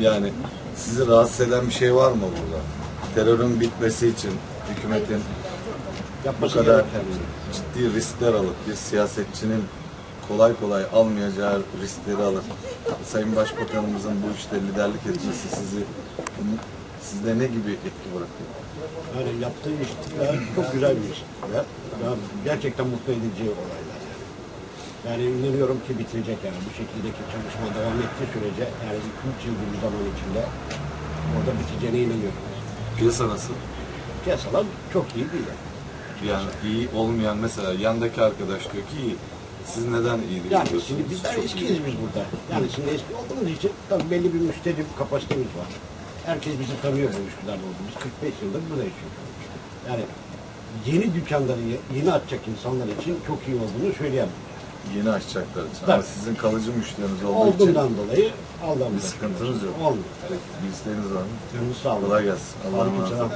Yani sizi rahatsız eden bir şey var mı burada? Terörün bitmesi için hükümetin bu Yapması kadar ciddi riskler alıp bir siyasetçinin kolay kolay almayacağı riskleri alıp Sayın Başbakanımızın bu işte liderlik etmesi sizi sizde ne gibi etki bırakıyor? Yani yaptığı işler çok güzel bir. Ya gerçekten mutlu edici olaylar yani. İnanıyorum ki bitirecek yani bu şekildeki çalışma devam ettiği sürece yani 2-3 yıl bir zaman içinde orada biteceğine inanıyorum. Piyasa nasıl? Piyasalar çok iyi değil yani. Yani iyi olmayan mesela yandaki arkadaş diyor ki iyi. Siz neden iyi Yani diyorsunuz? şimdi bizler Çok iyi. eskiyiz biz burada. Yani şimdi eski olduğumuz için tabii belli bir müşteri kapasitemiz var. Herkes bizi tanıyor bu Üsküdar'da olduğumuz. 45 yıldır burada yaşıyoruz. Yani yeni dükkanları ye- yeni açacak insanlar için çok iyi olduğunu söyleyemem. Yeni açacaklar için. Ama Tabii. sizin kalıcı müşteriniz olduğu için Olduğundan dolayı Allah'ım. bir sıkıntınız yok. Olmuyor. Bir isteğiniz var mı? Canınız sağ olun. Kolay gelsin. Allah'a emanet olun.